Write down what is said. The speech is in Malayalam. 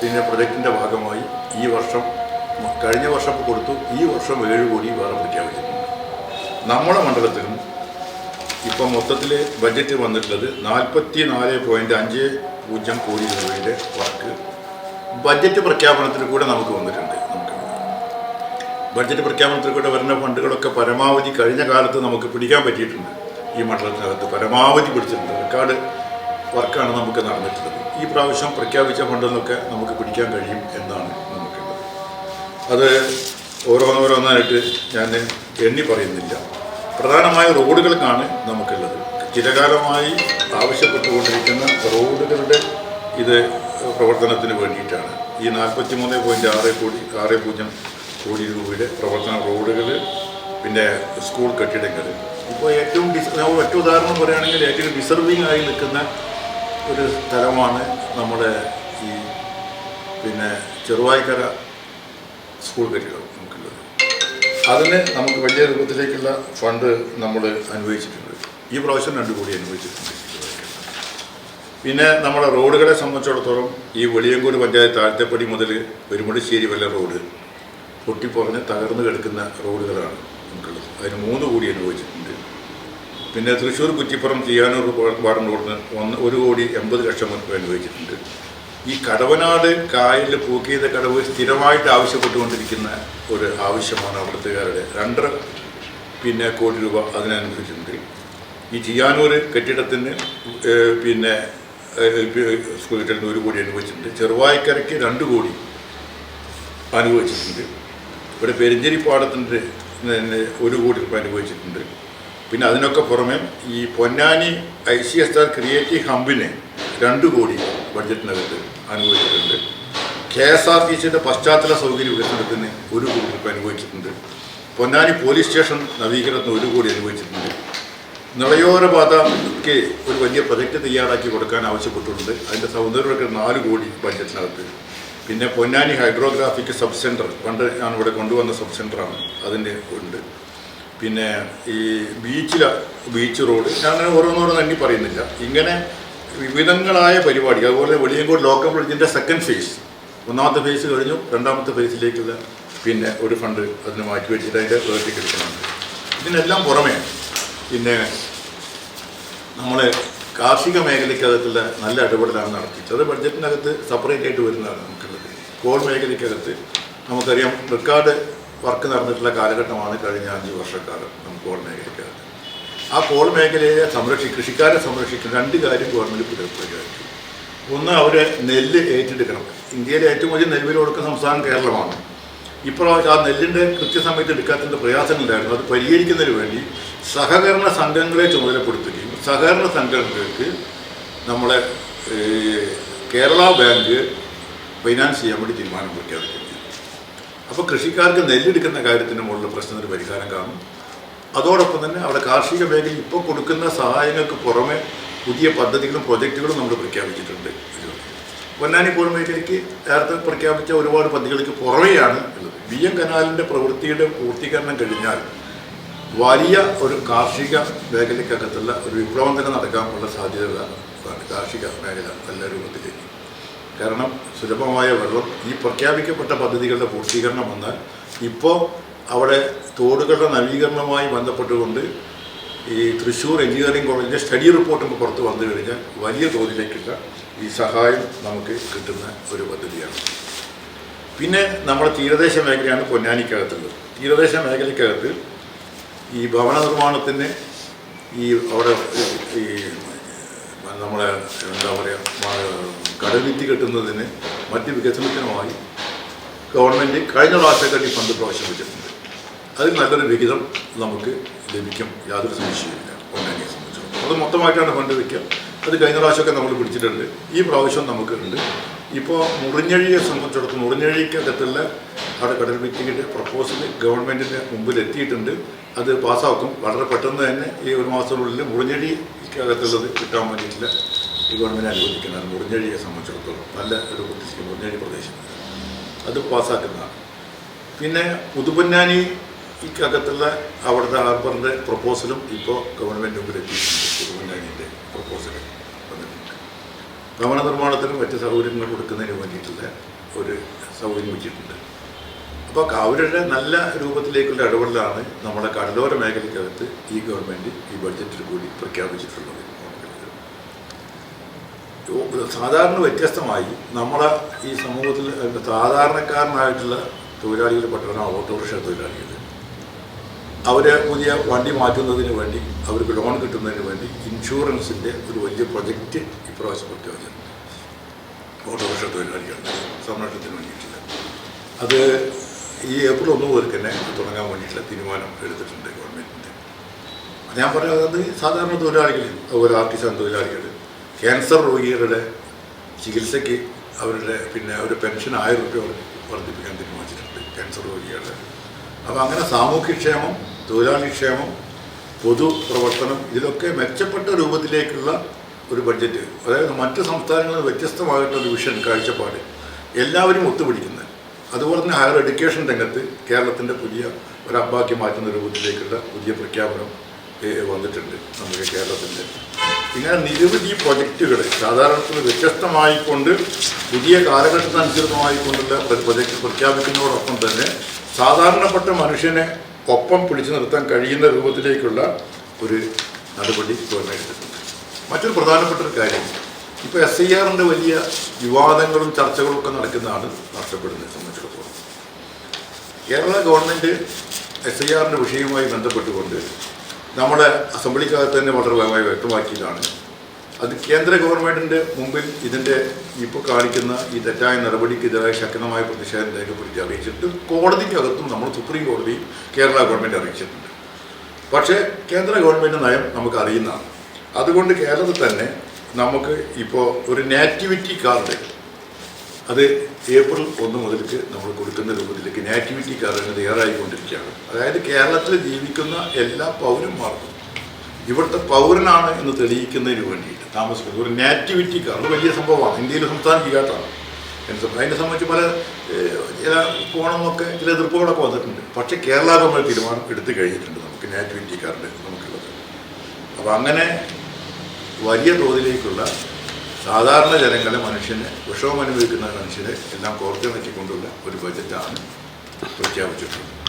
പിന്നെ പ്രൊജക്റ്റിന്റെ ഭാഗമായി ഈ വർഷം കഴിഞ്ഞ വർഷം കൊടുത്തു ഈ വർഷം ഏഴ് കോടി വേറെ പ്രഖ്യാപിച്ചിട്ടുണ്ട് നമ്മുടെ മണ്ഡലത്തിലും ഇപ്പം മൊത്തത്തിൽ ബഡ്ജറ്റ് വന്നിട്ടുള്ളത് നാൽപ്പത്തി നാല് പോയിന്റ് അഞ്ച് പൂജ്യം കോടി രൂപയുടെ വർക്ക് ബഡ്ജറ്റ് പ്രഖ്യാപനത്തിൽ കൂടെ നമുക്ക് വന്നിട്ടുണ്ട് നമുക്ക്. ബഡ്ജറ്റ് പ്രഖ്യാപനത്തിൽ കൂടെ വരുന്ന ഫണ്ടുകളൊക്കെ പരമാവധി കഴിഞ്ഞ കാലത്ത് നമുക്ക് പിടിക്കാൻ പറ്റിയിട്ടുണ്ട്. ഈ മണ്ഡലത്തിനകത്ത് പരമാവധി പിടിച്ചിട്ടുണ്ട്. റെക്കോർഡ് വർക്കാണ് നമുക്ക് നടന്നിട്ടുള്ളത്. ഈ പ്രാവശ്യം പ്രഖ്യാപിച്ച ഫണ്ടെന്നൊക്കെ നമുക്ക് പിടിക്കാൻ കഴിയും എന്നാണ് നമുക്കുള്ളത്. അത് ഓരോന്നോരോന്നായിട്ട് ഞാൻ എണ്ണി പറയുന്നില്ല. പ്രധാനമായ റോഡുകൾക്കാണ് നമുക്കുള്ളത്. ചിരകാലമായി ആവശ്യപ്പെട്ടുകൊണ്ടിരിക്കുന്ന റോഡുകളുടെ ഇത് പ്രവർത്തനത്തിന് വേണ്ടിയിട്ടാണ്. ഈ നാൽപ്പത്തി മൂന്ന് പോയിന്റ് ആറ് കോടി ആറ് പൂജ്യം കോടി രൂപയുടെ പ്രവർത്തന റോഡുകൾ പിന്നെ സ്കൂൾ കെട്ടിടങ്ങൾ. ഇപ്പോൾ ഏറ്റവും ഡിസ് ഒറ്റ ഉദാഹരണം പറയുകയാണെങ്കിൽ ഏറ്റവും ഡിസർവിങ് ആയി നിൽക്കുന്ന ഒരു സ്ഥലമാണ് നമ്മുടെ ഈ പിന്നെ ചെറുവായ്ക്കര സ്കൂൾ കെട്ടിടം നമുക്കുള്ളത്. അതിന് നമുക്ക് വലിയ രൂപത്തിലേക്കുള്ള ഫണ്ട് നമ്മൾ അനുവദിച്ചിട്ടുണ്ട്. ഈ പ്രാവശ്യം രണ്ടു കോടി അനുവദിച്ചിട്ടുണ്ട്. പിന്നെ നമ്മുടെ റോഡുകളെ സംബന്ധിച്ചിടത്തോളം ഈ വെളിയങ്കോട് പഞ്ചായത്ത് താഴ്ത്തപ്പടി മുതൽ ഒരുമുടിശ്ശേരി വല്ല റോഡ് പൊട്ടിപ്പുറഞ്ഞ് തകർന്നു കിടക്കുന്ന റോഡുകളാണ് നമുക്കുള്ളത്. അതിന് മൂന്ന് കോടി അനുവദിച്ചിട്ടുണ്ട്. പിന്നെ തൃശ്ശൂർ കുറ്റിപ്പുറം ചെയ്യാനൂർ വാർഡ് റോഡിന് ഒന്ന് ഒരു കോടി എൺപത് ലക്ഷം രൂപ അനുവദിച്ചിട്ടുണ്ട് ഈ കടവനാട് കായലിൽ പൂക്കിയത് കടവ് സ്ഥിരമായിട്ട് ആവശ്യപ്പെട്ടുകൊണ്ടിരിക്കുന്ന ഒരു ആവശ്യമാണ് അവിടുത്തുകാരുടെ രണ്ടര പിന്നെ കോടി രൂപ അതിനനുസരിച്ചിട്ടുണ്ട് ഈ ചിയാനൂർ കെട്ടിടത്തിന് പിന്നെ സ്കൂൾ കെട്ടിടത്തിന് ഒരു കോടി അനുവദിച്ചിട്ടുണ്ട് ചെറുവായ്ക്കരയ്ക്ക് രണ്ട് കോടി അനുവദിച്ചിട്ടുണ്ട് ഇവിടെ പെരിഞ്ചേരി പാടത്തിന്റെ ഒരു കോടി രൂപ അനുവദിച്ചിട്ടുണ്ട് പിന്നെ അതിനൊക്കെ പുറമെ ഈ Ponnani I C S R creative ഹബിന് രണ്ട് കോടി ബഡ്ജറ്റിനകത്ത് അനുവദിച്ചിട്ടുണ്ട്. കെ എസ് ആർ ടി സിയുടെ പശ്ചാത്തല സൗകര്യ വികസനത്തിന് ഒരു കോടി രൂപ അനുവദിച്ചിട്ടുണ്ട്. പൊന്നാനി പോലീസ് സ്റ്റേഷൻ നവീകരണത്തിന് ഒരു കോടി അനുവദിച്ചിട്ടുണ്ട്. നിളയോര പാതയ്ക്ക് ഒരു വലിയ പ്രൊജക്റ്റ് തയ്യാറാക്കി കൊടുക്കാൻ ആവശ്യപ്പെട്ടിട്ടുണ്ട്. അതിന്റെ സൗന്ദര്യമൊക്കെ നാല് കോടി ബഡ്ജറ്റിനകത്ത് പിന്നെ പൊന്നാനി ഹൈഡ്രോഗ്രാഫിക് സബ് സെന്റർ പണ്ട് ഞാൻ ഇവിടെ കൊണ്ടുവന്ന സബ് സെന്ററാണ് അതിന്റെ ഉണ്ട്. പിന്നെ ഈ ബീച്ചില ബീച്ച് റോഡ് അങ്ങനെ ഓരോന്നോരോന്ന് എണ്ണി പറയുന്നില്ല. ഇങ്ങനെ വിവിധങ്ങളായ പരിപാടി അതുപോലെ വെളിയങ്കോട് ലോക്കൽ ബ്രിഡ്ജിന്റെ സെക്കൻഡ് ഫേസ് ഒന്നാമത്തെ ഫേസ് കഴിഞ്ഞു രണ്ടാമത്തെ ഫേസിലേക്കുള്ള പിന്നെ ഒരു ഫണ്ട് അതിന് മാറ്റി വെച്ചിട്ട് അതിന്റെ വേർട്ടിക്ക് എടുക്കുന്നുണ്ട്. ഇതിനെല്ലാം പുറമേ പിന്നെ നമ്മൾ കാർഷിക മേഖലയ്ക്കകത്തുള്ള നല്ല ഇടപെടലാണ് നടത്തിയത് അത് ബഡ്ജറ്റിനകത്ത് സെപ്പറേറ്റ് ആയിട്ട് വരുന്നതാണ് നമുക്കുള്ളത്. കോൾ മേഖലയ്ക്കകത്ത് നമുക്കറിയാം റെക്കോർഡ് വർക്ക് നടന്നിട്ടുള്ള കാലഘട്ടമാണ് കഴിഞ്ഞ അഞ്ച് വർഷക്കാലം നമുക്ക് കോൾ മേഖലയ്ക്കകത്ത്. ആ കോൾ മേഖലയെ സംരക്ഷിക്കും കൃഷിക്കാരെ സംരക്ഷിക്കുന്ന രണ്ട് കാര്യം ഗവൺമെന്റ് പ്രഖ്യാപിച്ചു ഒന്ന് അവരെ നെല്ല് ഏറ്റെടുക്കണം. ഇന്ത്യയിലെ ഏറ്റവും വലിയ നെല്ല് കൊടുക്കുന്ന സംസ്ഥാനം കേരളമാണ്. ഇപ്രാവശ്യം ആ നെല്ലിന്റെ കൃത്യസമയത്ത് എടുക്കാത്തതിന്റെ പ്രയാസങ്ങളുണ്ടായിരുന്നു അത് പരിഹരിക്കുന്നതിന് വേണ്ടി സഹകരണ സംഘങ്ങളെ ചുമതലപ്പെടുത്തുകയും സഹകരണ സംഘങ്ങൾക്ക് നമ്മളെ കേരള ബാങ്ക് ഫൈനാൻസ് ചെയ്യാൻ വേണ്ടി തീരുമാനം ചെയ്തു അപ്പോൾ കൃഷിക്കാർക്ക് നെല്ലെടുക്കുന്ന കാര്യത്തിന് മുകളിൽ പ്രശ്നത്തിന് പരിഹാരം കാണും. അതോടൊപ്പം തന്നെ അവിടെ കാർഷിക മേഖല ഇപ്പോൾ കൊടുക്കുന്ന സഹായങ്ങൾക്ക് പുറമെ പുതിയ പദ്ധതികളും പ്രൊജക്റ്റുകളും നമ്മൾ പ്രഖ്യാപിച്ചിട്ടുണ്ട്. പൊന്നാനി പൂൾ മേഖലയ്ക്ക് നേരത്തെ പ്രഖ്യാപിച്ച ഒരുപാട് പദ്ധതികൾക്ക് പുറമെയാണ് ഉള്ളത്. ബി എം കനാലിന്റെ പ്രവൃത്തിയുടെ പൂർത്തീകരണം കഴിഞ്ഞാൽ വലിയ ഒരു കാർഷിക മേഖലയ്ക്കകത്തുള്ള ഒരു വിപ്ലവം തന്നെ നടക്കാനുള്ള സാധ്യതകളാണ് കാർഷിക മേഖല നല്ല രൂപത്തിലേക്ക്. കാരണം സുലഭമായ വെള്ളം ഈ പ്രഖ്യാപിക്കപ്പെട്ട പദ്ധതികളുടെ പൂർത്തീകരണം വന്നാൽ ഇപ്പോൾ അവിടെ തോടുകളുടെ നവീകരണവുമായി ബന്ധപ്പെട്ടുകൊണ്ട് ഈ തൃശ്ശൂർ എഞ്ചിനീയറിംഗ് കോളേജിന്റെ സ്റ്റഡി റിപ്പോർട്ട് പുറത്ത് വന്നു കഴിഞ്ഞാൽ വലിയ തോതിലേക്കുള്ള ഈ സഹായം നമുക്ക് കിട്ടുന്ന ഒരു പദ്ധതിയാണ്. പിന്നെ നമ്മുടെ തീരദേശ മേഖലയാണ് പൊന്നാനിക്കകത്തുള്ളത്. തീരദേശ മേഖലയ്ക്കകത്ത് ഈ ഭവന നിർമ്മാണത്തിന് ഈ അവിടെ ഈ നമ്മളെ എന്താ പറയുക കടലിറ്റി കെട്ടുന്നതിന് മറ്റ് വികസനത്തിനുമായി ഗവൺമെന്റ് കഴിഞ്ഞ പ്രാവശ്യക്കാട്ടി ഫണ്ട് പ്രാവശ്യം വെച്ചിട്ടുണ്ട്. അതിൽ നല്ലൊരു വിഹിതം നമുക്ക് ലഭിക്കും. യാതൊരു സംശയമില്ല ഓൺലൈനെ സംബന്ധിച്ചിടത്തോളം. അത് മൊത്തമായിട്ടാണ് ഫണ്ട് വയ്ക്കുക അത് കഴിഞ്ഞ പ്രാവശ്യമൊക്കെ നമ്മൾ പിടിച്ചിട്ടുണ്ട്. ഈ പ്രാവശ്യം നമുക്കുണ്ട്. ഇപ്പോൾ മുറിഞ്ഞഴിയെ സംബന്ധിച്ചിടത്തോളം മുറിഞ്ഞഴിക്കകത്തുള്ള അവിടെ കടൽ മീറ്റിങ്ങിന്റെ പ്രപ്പോസൽ ഗവൺമെന്റിന്റെ മുമ്പിൽ എത്തിയിട്ടുണ്ട് അത് പാസ്സാക്കും വളരെ പെട്ടെന്ന് തന്നെ ഈ ഒരു മാസത്തിനുള്ളിൽ മുറിഞ്ഞഴിക്കകത്തുള്ളത് കിട്ടാൻ വേണ്ടിയിട്ടില്ല ഈ ഗവൺമെന്റ് അനുവദിക്കുന്നത് മുറിഞ്ഞഴിയെ സംബന്ധിച്ചിടത്തോളം നല്ല ഒരു പ്രദേശം മുറിഞ്ഞഴി പ്രദേശം അത് പാസ്സാക്കുന്നതാണ് പിന്നെ പുതുപൊന്നാനി ഇക്കകത്തുള്ള അവിടുത്തെ ഹാർബറിന്റെ പ്രപ്പോസലും ഇപ്പോൾ ഗവൺമെന്റ് മുമ്പിൽ എത്തിയിട്ടുണ്ട്. പുതുപൊന്നാനിന്റെ പ്രപ്പോസൽ വന്നിട്ടുണ്ട്. ഭവന നിർമ്മാണത്തിനും മറ്റ് സൗകര്യങ്ങൾ കൊടുക്കുന്നതിന് വേണ്ടിയിട്ടുള്ള ഒരു സൗകര്യം വെച്ചിട്ടുണ്ട്. അപ്പോൾ അവരുടെ നല്ല രൂപത്തിലേക്കുള്ള ഇടപെടലാണ് നമ്മുടെ കടലോര മേഖലയ്ക്കകത്ത് ഈ ഗവൺമെന്റ് ഈ ബഡ്ജറ്റിൽ കൂടി പ്രഖ്യാപിച്ചിട്ടുള്ളത്. സാധാരണ വ്യത്യസ്തമായി നമ്മളെ ഈ സമൂഹത്തിൽ സാധാരണക്കാരനായിട്ടുള്ള തൊഴിലാളികൾ പെട്ടവരാണ് ഓട്ടോറിക്ഷ തൊഴിലാളികൾ. അവരെ പുതിയ വണ്ടി മാറ്റുന്നതിന് വേണ്ടി അവർക്ക് ലോൺ കിട്ടുന്നതിന് വേണ്ടി ഇൻഷുറൻസിന്റെ ഒരു വലിയ പ്രൊജക്റ്റ് ഇപ്രാവശ്യം പ്രഖ്യാപിച്ചിട്ടുണ്ട്. ഓട്ടോറിക്ഷ തൊഴിലാളികളുടെ സംരക്ഷണത്തിന് വേണ്ടിയിട്ടുള്ള. അത് ഈ ഏപ്രിൽ ഒന്ന് മുതൽ തന്നെ തുടങ്ങാൻ വേണ്ടിയിട്ടുള്ള തീരുമാനം എടുത്തിട്ടുണ്ട് ഗവൺമെന്റിന്റെ. ഞാൻ പറയുന്നത് സാധാരണ തൊഴിലാളികൾ അതുപോലെ ആർട്ടിസൺ തൊഴിലാളികൾ ക്യാൻസർ രോഗികളുടെ ചികിത്സയ്ക്ക് അവരുടെ പിന്നെ ഒരു പെൻഷൻ ആയിരം രൂപ വർദ്ധിപ്പിക്കാൻ തീരുമാനിച്ചിട്ടുണ്ട് ക്യാൻസർ രോഗികളുടെ. അപ്പോൾ അങ്ങനെ സാമൂഹ്യക്ഷേമം തൊഴിലാളിക്ഷേമം പൊതുപ്രവർത്തനം ഇതിലൊക്കെ മെച്ചപ്പെട്ട രൂപത്തിലേക്കുള്ള ഒരു ബഡ്ജറ്റ് അതായത് മറ്റ് സംസ്ഥാനങ്ങളിൽ വ്യത്യസ്തമായിട്ടുള്ള വിഷൻ കാഴ്ചപ്പാട് എല്ലാവരും ഒത്തുപിടിക്കുന്നത്. അതുപോലെ തന്നെ ഹയർ എഡ്യൂക്കേഷൻ രംഗത്ത് കേരളത്തിന്റെ പുതിയ ഒരു അബ്ബാക്കി മാറ്റുന്ന രൂപത്തിലേക്കുള്ള പുതിയ പ്രഖ്യാപനം വന്നിട്ടുണ്ട് നമ്മുടെ കേരളത്തിന്റെ. ഇങ്ങനെ നിരവധി പ്രൊജക്റ്റുകൾ സാധാരണത്തിൽ വ്യത്യസ്തമായിക്കൊണ്ട് പുതിയ കാലഘട്ടത്തിനനുസൃതമായിക്കൊണ്ടുള്ള പ്രൊജക്ട് പ്രഖ്യാപിക്കുന്നതോടൊപ്പം തന്നെ സാധാരണപ്പെട്ട മനുഷ്യനെ ഒപ്പം പിടിച്ചു നിർത്താൻ കഴിയുന്ന രൂപത്തിലേക്കുള്ള ഒരു നടപടി ഗവൺമെന്റ് മറ്റൊരു പ്രധാനപ്പെട്ട ഒരു കാര്യം ഇപ്പോൾ എസ് ഐ ആറിന്റെ വലിയ വിവാദങ്ങളും ചർച്ചകളും ഒക്കെ നടക്കുന്നതാണ് നഷ്ടപ്പെടുന്നത് സംബന്ധിച്ചിടത്തോളം. കേരള ഗവൺമെന്റ് എസ് ഐ ആറിന്റെ വിഷയവുമായി ബന്ധപ്പെട്ടുകൊണ്ട് നമ്മുടെ അസംബ്ലിക്കകത്ത് തന്നെ വളരെ വ്യക്തമാക്കിയതാണ്. അത് കേന്ദ്ര ഗവൺമെന്റിന്റെ മുമ്പിൽ ഇതിന്റെ ഇപ്പോൾ കാണിക്കുന്ന ഈ തെറ്റായ നടപടിക്കെതിരായ ശക്തമായ പ്രതിഷേധം രേഖപ്പെടുത്തി അറിയിച്ചിട്ടും കോടതിക്കകത്തും നമ്മൾ സുപ്രീം കോടതി കേരള ഗവൺമെന്റ് അറിയിച്ചിട്ടുണ്ട്. പക്ഷേ കേന്ദ്ര ഗവൺമെന്റ് നയം നമുക്ക് അറിയുന്നതാണ്. അതുകൊണ്ട് കേരളത്തിൽ തന്നെ നമുക്ക് ഇപ്പോൾ ഒരു നാറ്റിവിറ്റി കാർഡ് അത് ഏപ്രിൽ ഒന്ന് മുതൽക്ക് നമ്മൾ കൊടുക്കുന്ന രൂപത്തിലേക്ക് നാറ്റിവിറ്റി കാർഡിന് തയ്യാറായിക്കൊണ്ടിരിക്കുകയാണ്. അതായത് കേരളത്തിൽ ജീവിക്കുന്ന എല്ലാ പൗരന്മാർക്കും ഇവിടുത്തെ പൗരനാണ് എന്ന് തെളിയിക്കുന്നതിന് വേണ്ടിയിട്ട് താമസിക്കുന്നത്. ഒരു നാറ്റിവിറ്റി കാർഡ് വലിയ സംഭവമാണ്. ഇന്ത്യയിലെ സംസ്ഥാന കീഴാട്ടാണ്. അതിനെ സംബന്ധിച്ച് പല ചില പോകണമെന്നൊക്കെ ചില എതിർപ്പുകളൊക്കെ വന്നിട്ടുണ്ട്. പക്ഷേ കേരള ഗവൺമെന്റ് തീരുമാനം എടുത്തു കഴിഞ്ഞിട്ടുണ്ട് നമുക്ക് നാറ്റിവിറ്റി കാർഡ് നമുക്കുള്ളത്. അപ്പോൾ അങ്ങനെ വലിയ തോതിലേക്കുള്ള സാധാരണ ജനങ്ങളെ മനുഷ്യനെ വിഷമം അനുഭവിക്കുന്ന മനുഷ്യരെ എല്ലാം കോർത്തിണക്കിക്കൊണ്ടുള്ള ഒരു ബജറ്റാണ് പ്രഖ്യാപിച്ചിട്ടുള്ളത്.